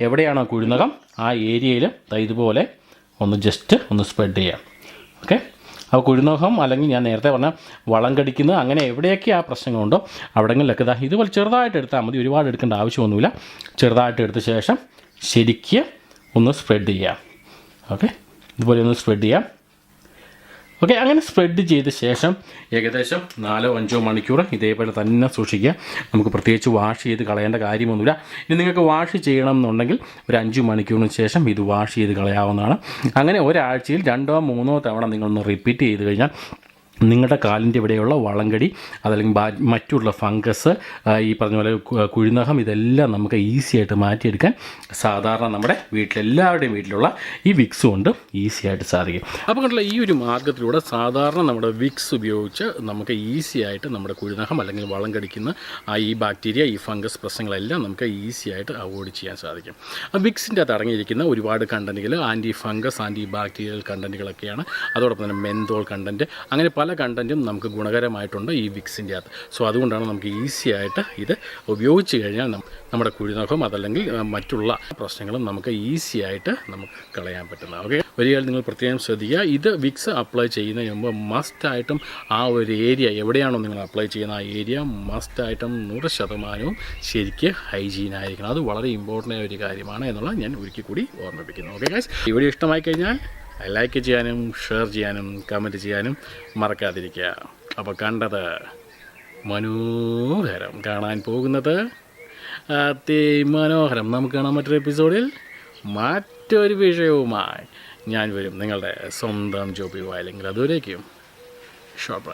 എവിടെയാണോ കുഴിനകം? ആ ഏരിയയിൽ ഇതുപോലെ ഒന്ന് ജസ്റ്റ് ഒന്ന് സ്പ്രെഡ് ചെയ്യാം. ഓക്കെ അപ്പോൾ കുഴിനോഹം അല്ലെങ്കിൽ ഞാൻ നേരത്തെ പറഞ്ഞ വളം കടിക്കുന്നത് അങ്ങനെ എവിടെയൊക്കെ ആ പ്രശ്നങ്ങളുണ്ടോ അവിടെങ്കിലൊക്കെ ഇതാ ഇതുപോലെ ചെറുതായിട്ട് എടുത്താൽ മതി. ഒരുപാട് എടുക്കേണ്ട ആവശ്യമൊന്നുമില്ല. ചെറുതായിട്ട് എടുത്ത ശേഷം ശരിക്ക് ഒന്ന് സ്പ്രെഡ് ചെയ്യാം. ഓക്കെ ഇതുപോലെ ഒന്ന് സ്പ്രെഡ് ചെയ്യാം. ഓക്കെ അങ്ങനെ സ്പ്രെഡ് ചെയ്ത ശേഷം ഏകദേശം നാലോ അഞ്ചോ മണിക്കൂർ ഇതേപോലെ തന്നെ സൂക്ഷിക്കുക. നമുക്ക് പ്രത്യേകിച്ച് വാഷ് ചെയ്ത് കളയേണ്ട കാര്യമൊന്നുമില്ല. ഇനി നിങ്ങൾക്ക് വാഷ് ചെയ്യണം എന്നുണ്ടെങ്കിൽ ഒരു അഞ്ച് മണിക്കൂറിന് ശേഷം ഇത് വാഷ് ചെയ്ത് കളയാവുന്നതാണ്. അങ്ങനെ ഒരാഴ്ചയിൽ രണ്ടോ മൂന്നോ തവണ നിങ്ങളൊന്ന് റിപ്പീറ്റ് ചെയ്ത് കഴിഞ്ഞാൽ നിങ്ങളുടെ കാലിന്റെ ഇവിടെയുള്ള വളങ്കടി അതല്ലെങ്കിൽ മറ്റുള്ള ഫംഗസ് ഈ പറഞ്ഞ പോലെ കുഴിനഖം ഇതെല്ലാം നമുക്ക് ഈസി ആയിട്ട് മാറ്റിയെടുക്കാൻ സാധാരണ നമ്മുടെ വീട്ടിലെല്ലാവരുടെയും വീട്ടിലുള്ള ഈ വിക്സ് കൊണ്ട് ഈസി ആയിട്ട് സാധിക്കും. അപ്പോൾ കണ്ടുള്ള ഈ ഒരു മാർഗത്തിലൂടെ സാധാരണ നമ്മുടെ വിക്സ് ഉപയോഗിച്ച് നമുക്ക് ഈസി ആയിട്ട് നമ്മുടെ കുഴിനഖം അല്ലെങ്കിൽ വളം കടിക്കുന്ന ആ ഈ ബാക്ടീരിയ ഈ ഫംഗസ് പ്രശ്നങ്ങളെല്ലാം നമുക്ക് ഈസി ആയിട്ട് അവോയ്ഡ് ചെയ്യാൻ സാധിക്കും. ആ വിക്സിന്റെ അകത്ത് അടങ്ങിയിരിക്കുന്ന ഒരുപാട് കണ്ടന്റുകൾ ആന്റി ഫംഗസ് ആന്റി ബാക്ടീരിയൽ കണ്ടന്റുകളൊക്കെയാണ് അതോടൊപ്പം തന്നെ മെന്തോൾ കണ്ടന്റ് അങ്ങനെ പല കണ്ടന്റും നമുക്ക് ഗുണകരമായിട്ടുണ്ട് ഈ വിക്സിന്റെ അകത്ത്. സോ അതുകൊണ്ടാണ് നമുക്ക് ഈസി ആയിട്ട് ഇത് ഉപയോഗിച്ച് കഴിഞ്ഞാൽ നമ്മുടെ കുഴിനോഹം അതല്ലെങ്കിൽ മറ്റുള്ള പ്രശ്നങ്ങളും നമുക്ക് ഈസി ആയിട്ട് നമുക്ക് കളയാൻ പറ്റുന്നത് ഓക്കെ? ഒരു കാര്യം നിങ്ങൾ പ്രത്യേകം ശ്രദ്ധിക്കുക. ഇത് വിക്സ് അപ്ലൈ ചെയ്യുന്നതിന് മുമ്പ് മസ്റ്റായിട്ടും ആ ഒരു ഏരിയ എവിടെയാണോ നിങ്ങൾ അപ്ലൈ ചെയ്യുന്ന ആ ഏരിയ മസ്റ്റായിട്ടും നൂറ് ശതമാനവും ശരിക്ക് ഹൈജീൻ ആയിരിക്കണം. അത് വളരെ ഇമ്പോർട്ടന്റ് ആയ ഒരു കാര്യമാണ് എന്നുള്ളത് ഞാൻ ഒരിക്കൽ കൂടി ഓർമ്മിപ്പിക്കുന്നു. ഓക്കെ ഗൈസ് ഇവിടെ ഇഷ്ടമായി കഴിഞ്ഞാൽ ലൈക്ക് ചെയ്യാനും ഷെയർ ചെയ്യാനും കമന്റ് ചെയ്യാനും മറക്കാതിരിക്കുക. അപ്പോൾ കണ്ടത് മനോഹരം കാണാൻ പോകുന്നത് അതിമനോഹരം. നമുക്ക് കാണാൻ മറ്റൊരു എപ്പിസോഡിൽ മറ്റൊരു വിഷയവുമായി ഞാൻ വരും. നിങ്ങളുടെ സ്വന്തം ജോബി വായില്ലെങ്കിൽ അതുവരേക്കും ഷോർട്ട്